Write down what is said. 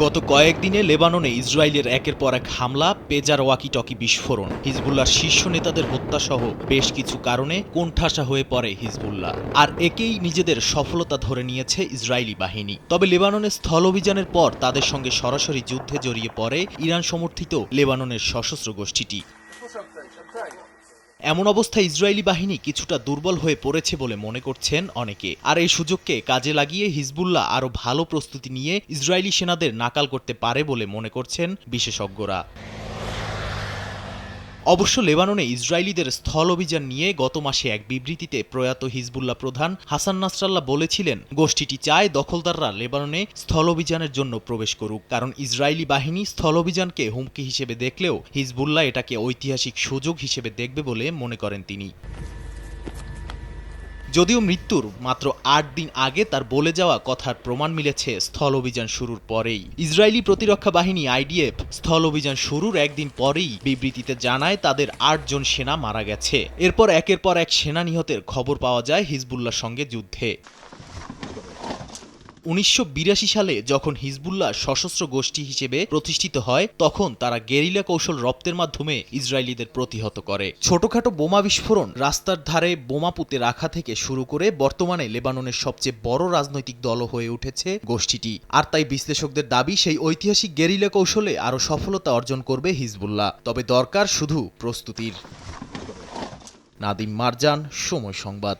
গত কয়েকদিনে লেবাননে ইসরায়েলের একের পর এক হামলা, পেজার ওয়াকিটকি বিস্ফোরণ। হিজবুল্লাহর শীর্ষ নেতাদের হত্যাসহ বেশ কিছু কারণে কোণঠাসা হয়ে পড়ে হিজবুল্লাহ। আর একেই নিজেদের সফলতা ধরে নিয়েছে ইসরায়েলি বাহিনী। তবে লেবাননের স্থল অভিযানের পর তাদের সঙ্গে সরাসরি যুদ্ধে জড়িয়ে পড়ে ইরান সমর্থিত লেবাননের সশস্ত্র গোষ্ঠীটি। এমন অবস্থায় ইসরায়েলি বাহিনী কিছুটা দুর্বল হয়ে পড়েছে বলে মনে করছেন অনেকে। আর এই সুযোগকে কাজে লাগিয়ে হিজবুল্লাহ আরও ভালো প্রস্তুতি নিয়ে ইসরায়েলি সেনাদের নাকাল করতে পারে বলে মনে করছেন বিশেষজ্ঞরা। অবশ্য লেবাননে ইসরায়েলিদের স্থল অভিযান নিয়ে গত মাসে এক বিবৃতিতে প্রয়াত হিজবুল্লাহ প্রধান হাসান নাসরাল্লাহ বলেছিলেন, গোষ্ঠীটি চায় দখলদাররা লেবাননে স্থল অভিযানের জন্য প্রবেশ করুক, কারণ ইসরায়েলি বাহিনী স্থল অভিযানকে হুমকি হিসেবে দেখলেও হিজবুল্লাহ এটাকে ঐতিহাসিক সুযোগ হিসেবে দেখবে বলে মনে করেন তিনি। যদিও মৃত্যুর মাত্র আট দিন আগে তার বলে যাওয়া কথার প্রমাণ মিলেছে স্থল অভিযান শুরুর পরেই। ইসরায়েলি প্রতিরক্ষা বাহিনী আইডিএফ স্থল অভিযান শুরুর একদিন পরেই বিবৃতিতে জানায় তাদের আটজন সেনা মারা গেছে। এরপর একের পর এক সেনা নিহতের খবর পাওয়া যায় হিজবুল্লাহর সঙ্গে যুদ্ধে। উনিশশো বিরাশি সালে যখন হিজবুল্লাহ সশস্ত্র গোষ্ঠী হিসেবে প্রতিষ্ঠিত হয়, তখন তারা গেরিলা কৌশল রপ্তের মাধ্যমে ইসরায়েলিদের প্রতিহত করে। ছোটখাটো বোমা বিস্ফোরণ রাস্তার ধারে বোমা পুঁতে রাখা থেকে শুরু করে বর্তমানে লেবাননের সবচেয়ে বড় রাজনৈতিক দল হয়ে উঠেছে গোষ্ঠীটি। আর তাই বিশ্লেষকদের দাবি, সেই ঐতিহাসিক গেরিলা কৌশলে আরও সফলতা অর্জন করবে হিজবুল্লাহ। তবে দরকার শুধু প্রস্তুতির। নাদিম মারজান, সময় সংবাদ।